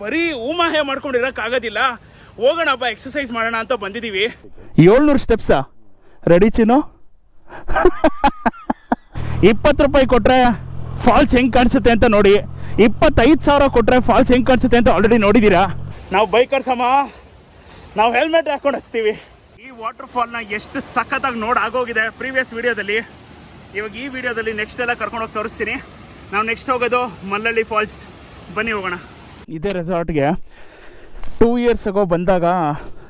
ಬರೀ ಊಮಾಹೆ ಮಾಡ್ಕೊಂಡು ಆಗೋದಿಲ್ಲ. ಹೋಗೋಣ ಹಬ್ಬ ಎಕ್ಸಸೈಸ್ ಮಾಡೋಣ ಅಂತ ಬಂದಿದ್ದೀವಿ ಏಳ್ನೂರು ಸ್ಟೆಪ್ಸಾ ರೆಡಿ ಚಿನ್ನು? ಇಪ್ಪತ್ತು ರೂಪಾಯಿ ಕೊಟ್ರೆ ಫಾಲ್ಸ್ ಹೆಂಗ್ ಕಾಣಿಸುತ್ತೆ ಅಂತ ನೋಡಿ. ಇಪ್ಪತ್ತೈದು ಸಾವಿರ ಕೊಟ್ರೆ ಫಾಲ್ಸ್ ಹೆಂಗ್ ಕಾಣಿಸುತ್ತೆ ಅಂತ ಆಲ್ರೆಡಿ ನೋಡಿದ್ದೀರಾ ನಾವು ಬೈಕರ್ ಸಮ. ನಾವು ಹೆಲ್ಮೆಟ್ ಹಾಕೊಂಡು ಹಚ್ತೀವಿ. ಈ ವಾಟರ್ ಫಾಲ್ನ ಎಷ್ಟು ಸಖತ್ತಾಗಿ ನೋಡಿ ಆಗೋಗಿದೆ ಪ್ರೀವಿಯಸ್ ವಿಡಿಯೋದಲ್ಲಿ ಇವಾಗ ಈ ವಿಡಿಯೋದಲ್ಲಿ ನೆಕ್ಸ್ಟ್ ಎಲ್ಲ ಕರ್ಕೊಂಡು ಹೋಗಿ ತೋರಿಸ್ತೀನಿ. ನಾವು ನೆಕ್ಸ್ಟ್ ಹೋಗೋದು ಮಲ್ಲಳ್ಳಿ ಫಾಲ್ಸ್ ಬನ್ನಿ ಹೋಗೋಣ. ಇದೇ ರೆಸಾರ್ಟ್ಗೆ ಟೂ ಇಯರ್ಸ್ ಆಗೋ ಬಂದಾಗ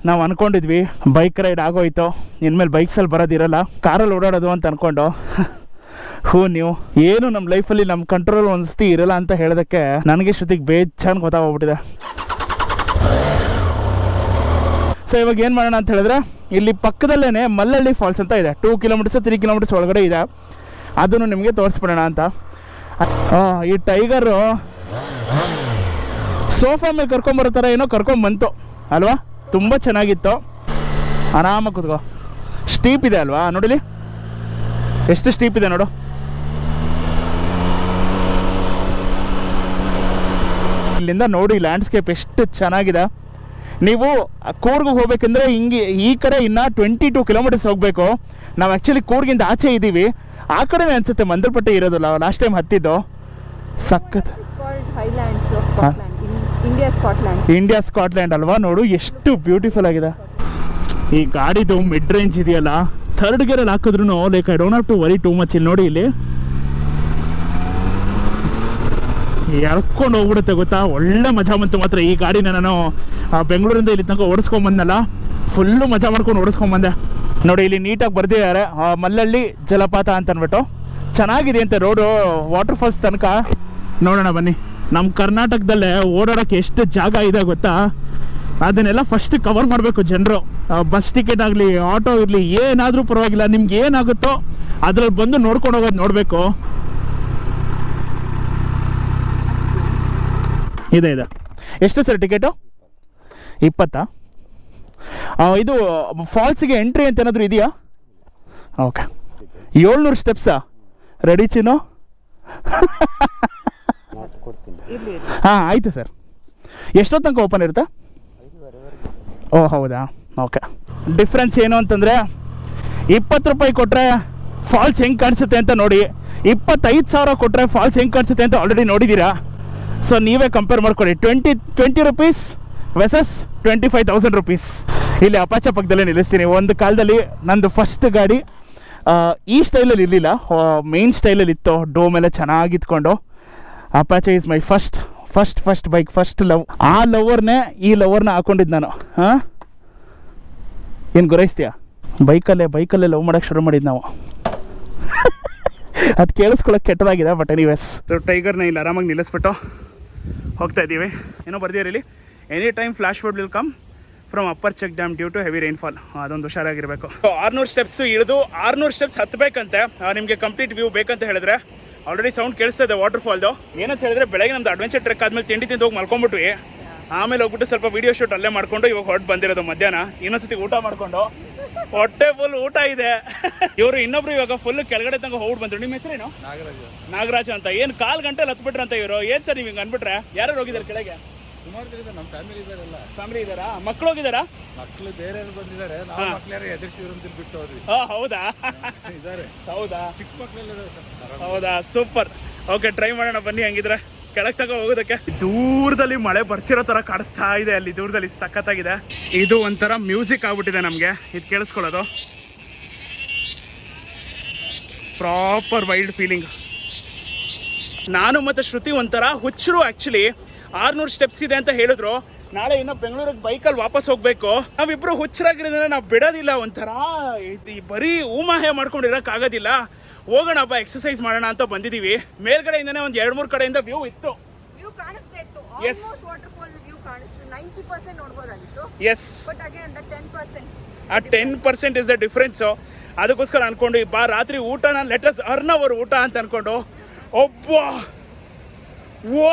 ನಾವು ಅಂದ್ಕೊಂಡಿದ್ವಿ ಬೈಕ್ ರೈಡ್ ಆಗೋಯ್ತು, ಇನ್ಮೇಲೆ ಬೈಕ್ಸಲ್ಲಿ ಬರೋದಿರಲ್ಲ ಕಾರಲ್ಲಿ ಓಡಾಡೋದು ಅಂತ ಅಂದ್ಕೊಂಡು ಹ್ಞೂ ನೀವು ಏನು ನಮ್ಮ ಲೈಫಲ್ಲಿ ನಮ್ಮ ಕಂಟ್ರೋಲ್ ಒಂದ್ಸತಿ ಇರಲ್ಲ ಅಂತ ಹೇಳೋದಕ್ಕೆ ನನಗೆ ಶ್ರುತಿಗೆ ಬೇಜಾನ್ ಗೊತ್ತಾಗೋಗ್ಬಿಟ್ಟಿದೆ. ಸೊ ಇವಾಗ ಏನು ಮಾಡೋಣ ಅಂತ ಹೇಳಿದ್ರೆ, ಇಲ್ಲಿ ಪಕ್ಕದಲ್ಲೇ ಮಲ್ಲಳ್ಳಿ ಫಾಲ್ಸ್ ಅಂತ ಇದೆ. ಟೂ ಕಿಲೋಮೀಟರ್ಸ್ ತ್ರೀ ಕಿಲೋಮೀಟರ್ಸ್ ಒಳಗಡೆ ಇದೆ. ಅದನ್ನು ನಿಮಗೆ ತೋರಿಸ್ಬಿಡೋಣ ಅಂತ. ಈ ಟೈಗರು ಸೋಫಾ ಮೇಲೆ ಕರ್ಕೊಂಬರೋ ಥರ ಏನೋ ಕರ್ಕೊಂಬಂತು ಅಲ್ವಾ? ತುಂಬ ಚೆನ್ನಾಗಿತ್ತು. ಆರಾಮಾಗಿ ಕೂತ್ಕೋ. ಸ್ಟೀಪ್ ಇದೆ ಅಲ್ವಾ? ನೋಡಿಲಿ? ಎಷ್ಟು ಸ್ಟೀಪ್ ಇದೆ ನೋಡು. ಇಲ್ಲಿಂದ ನೋಡಿ ಲ್ಯಾಂಡ್ಸ್ಕೇಪ್ ಎಷ್ಟು ಚೆನ್ನಾಗಿದೆ. ನೀವು ಕೂರ್ಗೆ ಹೋಗ್ಬೇಕಂದ್ರೆ ಹಿಂಗೆ ಈ ಕಡೆ ಇನ್ನು ಟ್ವೆಂಟಿ ಟೂ ಕಿಲೋಮೀಟರ್ಸ್ ಹೋಗಬೇಕು. ನಾವು ಆ್ಯಕ್ಚುಲಿ ಕೂರ್ಗಿಂದ ಆಚೆ ಇದ್ದೀವಿ ಆ ಕಡೆನೇ ಅನ್ಸುತ್ತೆ ಮಂದರ್ಪಟ್ಟೆ ಇರೋದಲ್ಲ ಲಾಸ್ಟ್ ಟೈಮ್ ಹತ್ತಿದ್ದು. ಸಖತ್. India, Scotland. ಇಂಡಿಯಾ ಸ್ಕಾಟ್ಲ್ಯಾಂಡ್ ಅಲ್ವಾ? ನೋಡು ಎಷ್ಟು ಬ್ಯೂಟಿಫುಲ್ ಆಗಿದೆ. ಈ ಗಾಡಿದು ಮಿಡ್ ರೇಂಜ್ ಇದೆಯಲ್ಲ ಥರ್ಡ್ ಗೇರಲ್ಲಿ ಹಾಕಿದ್ರು like I don't have to worry too much ಇಲ್ಲಿ ನೋಡಿ ಇಲ್ಲಿ. ಎಳ್ಕೊಂಡು ಹೋಗ್ಬಿಡುತ್ತೆ ಗೊತ್ತಾ? ಒಳ್ಳೆ ಮಜಾ ಬಂತು ಮಾತ್ರ ಈ ಗಾಡಿನ ನಾನು. ಬೆಂಗಳೂರಿಂದ ಇಲ್ಲಿ ತನಕ ಓಡಿಸ್ಕೊಂಬಂದಲ್ಲ ಫುಲ್ಲು ಮಜಾ ಮಾಡ್ಕೊಂಡು ಓಡಿಸ್ಕೊಂಬಂದೆ ನೋಡಿ ಇಲ್ಲಿ ನೀಟಾಗಿ ಬರ್ದಿದ್ದಾರೆ. ಮಲ್ಲಳ್ಳಿ ಜಲಪಾತ ಅಂತ ಅಂದ್ಬಿಟ್ಟು ಚೆನ್ನಾಗಿದೆ ಅಂತ ರೋಡು ವಾಟರ್ ಫಾಲ್ಸ್ ತನಕ. ನೋಡೋಣ ಬನ್ನಿ. ನಮ್ಮ ಕರ್ನಾಟಕದಲ್ಲೇ ಓಡಾಡೋಕ್ಕೆ ಎಷ್ಟು ಜಾಗ ಇದೆ ಗೊತ್ತಾ? ಅದನ್ನೆಲ್ಲ ಫಸ್ಟ್ ಕವರ್ ಮಾಡಬೇಕು ಜನರು. ಬಸ್ ಟಿಕೆಟ್ ಆಗಲಿ ಆಟೋ ಇರಲಿ, ಏನಾದರೂ ಪರವಾಗಿಲ್ಲ. ನಿಮ್ಗೆ ಏನಾಗುತ್ತೋ ಅದ್ರಲ್ಲಿ ಬಂದು ನೋಡ್ಕೊಂಡು ಹೋಗೋದು ನೋಡಬೇಕು. ಇದೆ ಇದೆ. ಎಷ್ಟು ಸರ್ ಟಿಕೆಟು? ಇಪ್ಪತ್ತಾ? ಇದು ಫಾಲ್ಸಿಗೆ ಎಂಟ್ರಿ ಅಂತ ಏನಾದರೂ ಇದೆಯಾ? ಓಕೆ. ಏಳ್ನೂರು ಸ್ಟೆಪ್ಸಾ ರೆಡಿ ಚಿನ್ನು. ಹಾಂ, ಆಯಿತು ಸರ್. ಎಷ್ಟೊತ್ತು ತನಕ ಓಪನ್ ಇರುತ್ತೆ? ಓ, ಹೌದಾ? ಓಕೆ ಡಿಫ್ರೆನ್ಸ್ ಏನು ಅಂತಂದರೆ, ಇಪ್ಪತ್ತು ರೂಪಾಯಿ ಕೊಟ್ಟರೆ ಫಾಲ್ಸ್ ಹೆಂಗೆ ಕಾಣಿಸುತ್ತೆ ಅಂತ ನೋಡಿ. ಇಪ್ಪತ್ತೈದು ಸಾವಿರ ಕೊಟ್ಟರೆ ಫಾಲ್ಸ್ ಹೆಂಗೆ ಕಾಣಿಸುತ್ತೆ ಅಂತ ಆಲ್ರೆಡಿ ನೋಡಿದ್ದೀರಾ ಸೊ ನೀವೇ ಕಂಪೇರ್ ಮಾಡ್ಕೊಳ್ಳಿ. Twenty twenty rupees versus twenty five thousand rupees ಇಲ್ಲಿ ಅಪಾಚ ಪಕ್ಕದಲ್ಲೇ ನಿಲ್ಲಿಸ್ತೀನಿ. ಒಂದು ಕಾಲದಲ್ಲಿ ನಂದು ಫಸ್ಟ್ ಗಾಡಿ ಈ ಸ್ಟೈಲಲ್ಲಿ ಇರಲಿಲ್ಲ. ಮೇನ್ ಸ್ಟೈಲಲ್ಲಿ ಇತ್ತು. ಡೋಮೆಲ್ಲ ಎಲ್ಲ ಚೆನ್ನಾಗಿ ಇತ್ಕೊಂಡು Apache is my first first first bike first love ಆ ಲವರ್ನೇ ಈ ಲವರ್ನ ಹಾಕೊಂಡಿದ್ದು ನಾನು. ಹಾಂ? ಏನು ಗುರೈಸ್ತೀಯಾ? ಬೈಕಲ್ಲೇ ಬೈಕಲ್ಲೇ ಲವ್ ಮಾಡೋಕ್ಕೆ ಶುರು ಮಾಡಿದ್ದು ನಾವು. ಅದು ಕೇಳಿಸ್ಕೊಳ್ಳೋಕೆ ಕೆಟ್ಟದಾಗಿದೆ ಬಟ್ ಎನಿವೇಸ್ ಸೊ ಟೈಗರ್ನ ಇಲ್ಲಿ ಆರಾಮಾಗಿ ನಿಲ್ಲಿಸ್ಬಿಟ್ಟು ಹೋಗ್ತಾ ಇದ್ದೀವಿ. ಏನೋ ಬರ್ದಿರಿ ಇಲ್ಲಿ? Any time flash board will come from upper check dam due to heavy rainfall ಅದೊಂದು ಹುಷಾರಾಗಿರಬೇಕು. ಆರ್ನೂರು ಸ್ಟೆಪ್ಸ್ ಇಳಿದು ಆರ್ನೂರು ಸ್ಟೆಪ್ಸ್ ಹತ್ತಬೇಕಂತೆ ನಿಮಗೆ ಕಂಪ್ಲೀಟ್ ವ್ಯೂ ಬೇಕಂತ ಹೇಳಿದ್ರೆ ಆಲ್ರೆಡಿ ಸೌಂಡ್ ಕೇಳಿಸ್ತಾ ಇದೆ ವಾಟರ್ ಫಾಲ್ದು ಏನಂತ ಹೇಳಿದ್ರೆ ಬೆಳಗ್ಗೆ ನಮ್ದು ಅಡ್ವೆಂಚರ್ ಟ್ರೆಕ್ ಆದ್ಮೇಲೆ ತಿಂಡಿ ತಿಂದು ಹೋಗಿ ಮಲ್ಕೊಂಡ್ಬಿಟ್ವಿ. ಆಮೇಲೆ ಹೋಗ್ಬಿಟ್ಟು ಸ್ವಲ್ಪ ವಿಡಿಯೋ ಶೂಟ್ ಅಲ್ಲೇ ಮಾಡ್ಕೊಂಡು ಇವಾಗ ಹೊರಟು ಬಂದಿರೋದು ಮಧ್ಯಾಹ್ನ. ಇನ್ನೊಂದ್ಸತಿ ಊಟ ಮಾಡ್ಕೊಂಡು. ಹೊಟ್ಟೆ ಫುಲ್ ಊಟ ಇದೆ. ಇವರು ಇನ್ನೊಬ್ರು ಇವಾಗ ಫುಲ್ ಕೆಳಗಡೆ ತನಕ ಹೋಗ್ಬಿಟ್ಟು ಬಂದ್ರು. ನಿಮ್ಮ ಹೆಸರೇನು? ನಾಗರಾಜ್ ಅಂತ. ಏನು ಕಾಲ್ ಗಂಟೆಲಿ ಹತ್ಬಿಟ್ರಂತ ಇವರು? ಏನ್ ಸರ್ ನೀವು ಹಿಂಗ್ ಅನ್ಬಿಟ್ರೆ ಯಾರು ಹೋಗಿದ್ದಾರೆ ಕೆಳಗೆ? ಸುಮಾರು ಜನ ನಮ್ಮ ಫ್ಯಾಮಿಲಿ ಇದಾರೆಲ್ಲ ಫ್ಯಾಮಿಲಿ ಇದ್ದಾರಾ? ಮಕ್ಳು ಹೋಗಿದಾರ ಮಕ್ಳು ಬೇರೆ ಬಂದಿದ್ದಾರೆ. ನಾವು ಮಕ್ಳ್ಯಾರ ಎದುರಿಸಿದ್ರು ಅಂತ ಬಿಟ್ಟು ಹೋದ್ವಿ. ಆ, ಹೌದಾ? ಇದಾರೆ. ಹೌದಾ? ಚಿಕ್ಕ ಮಕ್ಳೆಲ್ಲ ಸರ್. ಹೌದಾ? ಸೂಪರ್. ಓಕೆ ಟ್ರೈ ಮಾಡೋಣ ಬನ್ನಿ ಹಂಗಿದ್ರೆ. ಕೆಳಗ್ ತಗೋ ಹೋಗೋದಕ್ಕೆ. ದೂರದಲ್ಲಿ ಮಳೆ ಬರ್ತಿರೋ ತರ ಕಾಡಿಸ್ತಾ ಇದೆ ಅಲ್ಲಿ. ದೂರದಲ್ಲಿ ಸಖತ್ತಾಗಿದೆ. ಇದು ಒಂಥರ ಮ್ಯೂಸಿಕ್ ಆಗ್ಬಿಟ್ಟಿದೆ ನಮಗೆ. ಇದು ಕೇಳಿಸ್ಕೊಳ್ಳೋದು. ಪ್ರಾಪರ್ ವೈಲ್ಡ್ ಫೀಲಿಂಗ್ ನಾನು ಮತ್ತೆ ಶ್ರುತಿ ಒಂಥರ ಹುಚ್ಚರು ಆಕ್ಚುಲಿ ಆರ್ನೂರು ಸ್ಟೆಪ್ಸ್ ಇದೆ ಅಂತ ಹೇಳಿದ್ರು. ನಾಳೆ ಇನ್ನೂ ಬೆಂಗಳೂರಿಗೆ ಬೈಕಲ್ಲಿ ವಾಪಸ್ ಹೋಗ್ಬೇಕು. ನಾವಿಬ್ರು ಹುಚ್ಚರಾಗಿರೋದ್ರಿಂದ ನಾವು ಬಿಡೋದಿಲ್ಲ ಒಂಥರ ಇದು ಈ ಬರೀ ಊಮಾಹೆ ಮಾಡ್ಕೊಂಡು ಇರೋಕ್ಕಾಗೋದಿಲ್ಲ ಹೋಗೋಣ ಹಬ್ಬ ಎಕ್ಸಸೈಸ್ ಮಾಡೋಣ ಅಂತ ಬಂದಿದ್ದೀವಿ ಮೇಲ್ಗಡೆಯಿಂದನೇ ಒಂದು ಎರಡು ಮೂರು ಕಡೆಯಿಂದ ವ್ಯೂ ಇತ್ತು. ಎಸ್ ಪರ್ಸೆಂಟ್ ಆ ten percent is the difference ಅದಕ್ಕೋಸ್ಕರ ಅನ್ಕೊಂಡು ಬಾ ರಾತ್ರಿ ಊಟನ ಲೆಟಸ್ ಅರ್ನ್ ಅವರ್ ಊಟ ಅಂತ ಅನ್ಕೊಂಡು. ಒಬ್ಬ whoa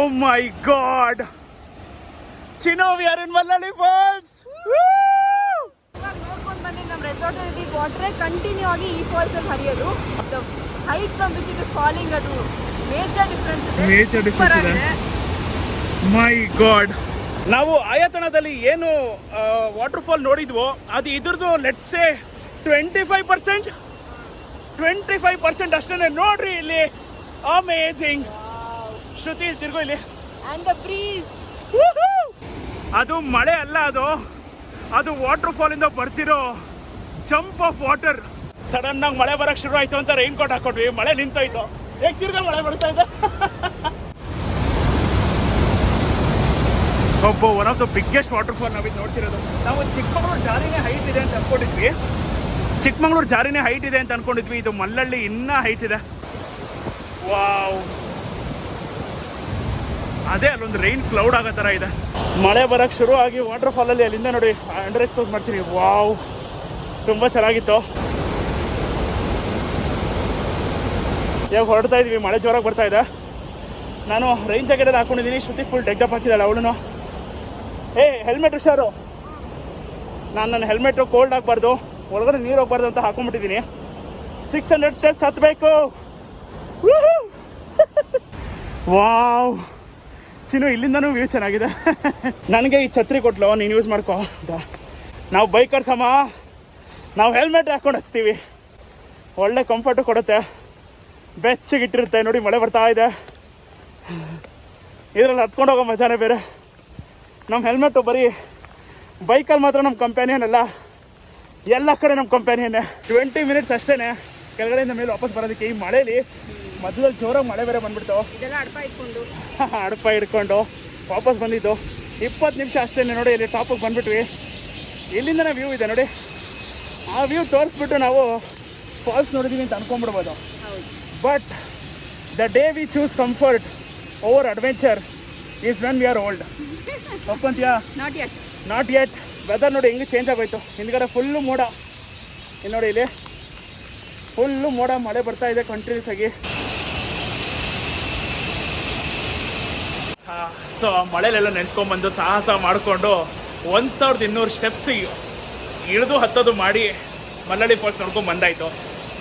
oh my god Chino, we are in Malali Falls! ನೋಡ್ಕೊಂಡು ಬಂದ್ರೆ ನಮ್ಮ ರೆಸಾರ್ಟ್ ಅಲ್ಲಿ ಕಂಟಿನ್ಯೂ ಆಗಿ ಈ ಫಾಲ್ಸ್ ಅಲ್ಲಿ ಹರಿಯೋದು. Height from which it falling ಅದು ಮೇಜರ್ ಡಿಫ್ರೆನ್ಸ್ ಇದೆ. Major difference Super ಇದೆ. ಮೈ ಗಾಡ್ ನಾವು ಆಯತನದಲ್ಲಿ ಏನು ವಾಟರ್ ಫಾಲ್ ನೋಡಿದ್ವೋ ಅದು ಇದ್ರದ್ದು let's twenty five percent twenty five percent ಅಷ್ಟೇ ನೋಡ್ರಿ ಇಲ್ಲಿ. ಅಮೇಝಿಂಗ್ ಶ್ರುತಿ ಇಲ್ಲಿ ತಿರ್ಗೋ ಇಲ್ಲಿ. ಅದು ಮಳೆ ಅಲ್ಲ ಅದು. ಅದು ವಾಟರ್ ಫಾಲ್ ಇಂದ ಬರ್ತಿರೋ ಜಂಪ್ ಆಫ್ ವಾಟರ್ ಸಡನ್ ಆಗಿ ಮಳೆ ಬರಕ್ ಶುರು ಆಯ್ತು ಅಂತ ರೈನ್ ಕೋಟ್ ಹಾಕೊಂಡ್ವಿ. ಮಳೆ ನಿಂತೋಯ್ತು. ಹೇಗೆ ತಿರ್ಗಾ ಮಳೆ ಬರ್ತಾ ಇದೆ. ಒಬ್ಬ one of the biggest water fall ನಾವಿದ್ ನೋಡ್ತಿರೋದು. ನಾವು ಚಿಕ್ಕಮಗಳೂರು ಜಾರಿನೇ ಹೈಟ್ ಇದೆ ಅಂತ ಅನ್ಕೊಂಡಿದ್ವಿ. ಚಿಕ್ಕಮಗಳೂರು ಜಾರಿನೇ ಹೈಟ್ ಇದೆ ಅಂತ ಅನ್ಕೊಂಡಿದ್ವಿ. ಇದು ಮಲ್ಲಳ್ಳಿ ಇನ್ನೂ ಹೈಟ್ ಇದೆ. ವಾವ್ ಅದೇ ಅಲ್ಲೊಂದು ರೈನ್ ಕ್ಲೌಡ್ ಆಗೋ ಥರ ಇದೆ. ಮಳೆ ಬರಕ್ಕೆ ಶುರು ಆಗಿ ವಾಟರ್ ಫಾಲಲ್ಲಿ ಅಲ್ಲಿಂದ ನೋಡಿ ಅಂಡರ್ ಎಕ್ಸ್ಪೋಸ್ ಮಾಡ್ತೀನಿ. ವಾವ್ ತುಂಬ ಚೆನ್ನಾಗಿತ್ತು. ಇವಾಗ ಹೊರಡ್ತಾ ಇದೀವಿ, ಮಳೆ ಜೋರಾಗಿ ಬರ್ತಾ ಇದೆ. ನಾನು ರೈನ್ ಜಾಕೆಟ್ ಅಲ್ಲಿ ಹಾಕೊಂಡಿದ್ದೀನಿ ಶ್ರುತಿ ಫುಲ್ ಡೆಗ್ಡಪ್ ಹಾಕಿದ್ದಾಳೆ ಅವಳು ಏ ಹೆಲ್ಮೆಟ್ ಹುಷಾರು. ನಾನು ನನ್ನ ಹೆಲ್ಮೆಟು ಕೋಲ್ಡ್ ಆಗಬಾರ್ದು, ಒಳಗಡೆ ನೀರು ಹೋಗ್ಬಾರ್ದು ಅಂತ ಹಾಕೊಂಡ್ಬಿಟ್ಟಿದ್ದೀನಿ. ಸಿಕ್ಸ್ ಹಂಡ್ರೆಡ್ ಸ್ಟೆಪ್ಸ್ ಹತ್ತಬೇಕು ವಾವ್ ಚಿನ್ನು ಇಲ್ಲಿಂದನೂ ವ್ಯೂ ಚೆನ್ನಾಗಿದೆ. ನನಗೆ ಈ ಛತ್ರಿ ಕೊಟ್ಲು, ನೀನು ಯೂಸ್ ಮಾಡ್ಕೋ. ಅಂತ ನಾವು ಬೈಕರ್ ಸಮ. ನಾವು ಹೆಲ್ಮೆಟ್ ಹಾಕೊಂಡು ಹಚ್ತೀವಿ. ಒಳ್ಳೆ ಕಂಫರ್ಟು ಕೊಡುತ್ತೆ. ಬೆಚ್ಚಗಿಟ್ಟಿರುತ್ತೆ, ನೋಡಿ ಮಳೆ ಬರ್ತಾ ಇದೆ. ಇದರಲ್ಲಿ ಹತ್ಕೊಂಡು ಹೋಗೋ ಮಜಾನೇ ಬೇರೆ. ನಮ್ಮ ಹೆಲ್ಮೆಟ್ಟು ಬರೀ ಬೈಕಲ್ಲಿ ಮಾತ್ರ ನಮ್ಮ ಕಂಪ್ಯಾನಿಯನ್ ಅಲ್ಲ. ಎಲ್ಲ ಕಡೆ ನಮ್ಮ ಕಂಪ್ಯಾನಿಯನ್ನೇ ಟ್ವೆಂಟಿ ಮಿನಿಟ್ಸ್ ಅಷ್ಟೇ ಕೆಳಗಡೆಯಿಂದ ಮೇಲೆ ವಾಪಸ್ ಬರೋದಕ್ಕೆ ಈ ಮಳೇಲಿ ಮೊದಲಲ್ಲಿ ಜೋರಾಗಿ ಮಳೆ ಬೇರೆ ಬಂದ್ಬಿಡ್ತು. ಅಡಪ ಇಟ್ಕೊಂಡು. ಅಡಪ ಹಿಡ್ಕೊಂಡು ವಾಪಸ್ ಬಂದಿದ್ದು. ಇಪ್ಪತ್ತು ನಿಮಿಷ ಅಷ್ಟೇ ನೋಡಿ ಇಲ್ಲಿ ಟಾಪಿಗೆ ಬಂದ್ಬಿಟ್ವಿ. ಇಲ್ಲಿಂದನೇ ವ್ಯೂ ಇದೆ ನೋಡಿ. ಆ ವ್ಯೂ ತೋರಿಸ್ಬಿಟ್ಟು ನಾವು ಫಾಲ್ಸ್ ನೋಡಿದೀವಿ ಅಂತ ಅನ್ಕೊಂಡ್ಬಿಡ್ಬೋದು. ಹೌದು. But the day we choose comfort over adventure is when we are old ಒಪ್ಪಂತೀಯಾ not yet not yet weather ನೋಡಿ ಹೆಂಗೆ ಚೇಂಜ್ ಆಗೋಯ್ತು. ಹಿಂದ್ಗಡೆ ಫುಲ್ಲು ಮೋಡ. ಇಲ್ಲಿ ನೋಡಿ ಇಲ್ಲಿ ಫುಲ್ಲು ಮೋಡ ಮಳೆ ಬರ್ತಾ ಇದೆ ಕಂಟಿನ್ಯೂಸ್ ಆಗಿ. ಸೊ ಮಳೆಲೆಲ್ಲ ನೆನ್ಕೊಂಬಂದು ಸಾಹಸ ಮಾಡಿಕೊಂಡು ಒಂದು ಸಾವಿರದ ಇನ್ನೂರು ಸ್ಟೆಪ್ಸ್ ಇಳಿದು ಹತ್ತೋದು ಮಾಡಿ ಮಲ್ಲಳ್ಳಿ ಫಾಲ್ಸ್ ನೋಡ್ಕೊಂಡು ಬಂದಾಯಿತು.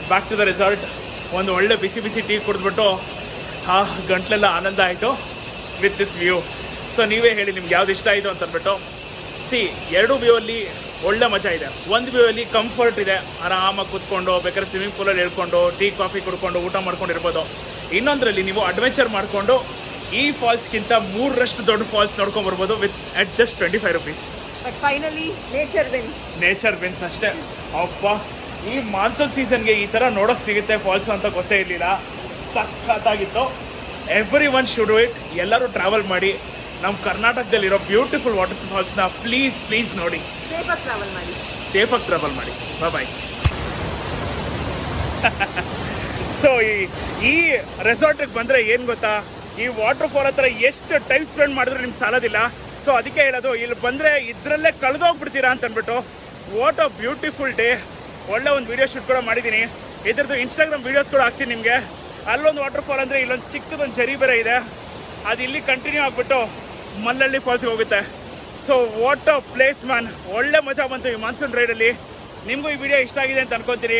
ಬ್ಯಾಕ್ ಟು ದ ರೆಸಾರ್ಟ್ ಒಂದು ಒಳ್ಳೆ ಬಿಸಿ ಬಿಸಿ ಟೀ ಕುಡಿದ್ಬಿಟ್ಟು ಆ ಗಂಟ್ಲೆಲ್ಲ ಆನಂದ ಆಯಿತು ವಿತ್ ದಿಸ್ ವ್ಯೂ ಸೊ ನೀವೇ ಹೇಳಿ ನಿಮ್ಗೆ ಯಾವ್ದು ಇಷ್ಟ ಆಯಿತು ಅಂತ ಅಂದ್ಬಿಟ್ಟು. ಸಿ ಎರಡು ವ್ಯೂ ಅಲ್ಲಿ ಒಳ್ಳೆ ಮಜಾ ಇದೆ. ಒಂದು ವ್ಯೂ ಅಲ್ಲಿ ಕಂಫರ್ಟ್ ಇದೆ. ಆರಾಮಾಗಿ ಕೂತ್ಕೊಂಡು, ಬೇಕಾದ್ರೆ ಸ್ವಿಮ್ಮಿಂಗ್ ಪೂಲಲ್ಲಿ ಹೇಳ್ಕೊಂಡು ಟೀ ಕಾಫಿ ಕುಡ್ಕೊಂಡು, ಊಟ ಮಾಡ್ಕೊಂಡು ಇರ್ಬೋದು ಇನ್ನೊಂದರಲ್ಲಿ ನೀವು ಅಡ್ವೆಂಚರ್ ಮಾಡಿಕೊಂಡು ಈ ಫಾಲ್ಸ್ಗಿಂತ ಮೂರರಷ್ಟು ದೊಡ್ಡ ಫಾಲ್ಸ್ ನೋಡ್ಕೊಂಡ್ ಬರ್ಬೋದು with at just twenty five rupees but finally nature wins nature wins ಅಷ್ಟೇ. ಅಪ್ಪ ಈ ಮಾನ್ಸೂನ್ ಸೀಸನ್ಗೆ ಈ ಥರ ನೋಡೋಕೆ ಸಿಗುತ್ತೆ ಫಾಲ್ಸ್ ಅಂತ ಗೊತ್ತೇ ಇರಲಿಲ್ಲ. ಸಖತ್ತಾಗಿತ್ತು. ಎವ್ರಿ ಒನ್ ಶುಡ್ ಇಟ್ ಎಲ್ಲರೂ ಟ್ರಾವೆಲ್ ಮಾಡಿ. ನಮ್ಮ ಕರ್ನಾಟಕದಲ್ಲಿರೋ ಬ್ಯೂಟಿಫುಲ್ ವಾಟರ್ ಫಾಲ್ಸ್ನ ಪ್ಲೀಸ್ ಪ್ಲೀಸ್ ನೋಡಿ. ಸೇಫಾಗಿ ಟ್ರಾವೆಲ್ ಮಾಡಿ. ಸೇಫಾಗಿ ಟ್ರಾವೆಲ್ ಮಾಡಿ. ಬಾಯ್ ಸೊ ಈ ಈ ರೆಸಾರ್ಟಿಗೆ ಬಂದರೆ ಏನು ಗೊತ್ತಾ? ಈ ವಾಟರ್ ಫಾಲ್ ಹತ್ರ ಎಷ್ಟು ಟೈಮ್ ಸ್ಪೆಂಡ್ ಮಾಡಿದ್ರೆ ನಿಮ್ಗೆ ಸಾಲೋದಿಲ್ಲ. ಸೊ ಅದಕ್ಕೆ ಹೇಳೋದು, ಇಲ್ಲಿ ಬಂದರೆ ಇದರಲ್ಲೇ ಕಳೆದೋಗ್ಬಿಡ್ತೀರಾ ಅಂತ ಅಂದ್ಬಿಟ್ಟು ವಾಟ್ ಅ ಬ್ಯೂಟಿಫುಲ್ ಡೇ ಒಳ್ಳೆ ಒಂದು ವಿಡಿಯೋ ಶೂಟ್ ಕೂಡ ಮಾಡಿದ್ದೀನಿ. ಇದ್ರದ್ದು ಇನ್ಸ್ಟಾಗ್ರಾಮ್ ವೀಡಿಯೋಸ್ ಕೂಡ ಹಾಕ್ತೀನಿ ನಿಮಗೆ. ಅಲ್ಲೊಂದು ವಾಟರ್ ಫಾಲ್ ಅಂದರೆ ಇಲ್ಲೊಂದು ಚಿಕ್ಕದೊಂದು ಜರಿ ಬೇರೆ ಇದೆ. ಅದು ಇಲ್ಲಿ ಕಂಟಿನ್ಯೂ ಆಗಿಬಿಟ್ಟು ಮಲ್ಲಳ್ಳಿ ಫಾಲ್ಸ್ಗೆ ಹೋಗುತ್ತೆ. So what a place man ಒಳ್ಳೆ ಮಜಾ ಬಂತು ಈ ಮಾನ್ಸೂನ್ ರೈಡಲ್ಲಿ ನಿಮಗೂ ಈ ವಿಡಿಯೋ ಇಷ್ಟ ಆಗಿದೆ ಅಂತ ಅನ್ಕೊಂತೀನಿ.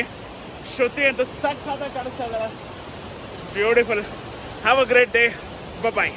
ಶ್ರುತಿ ಅಂತ ಸಖತ್ತಾಗಿ ಕಾಣಿಸ್ತಾ ಇದ್ದಾರೆ beautiful have a great day bye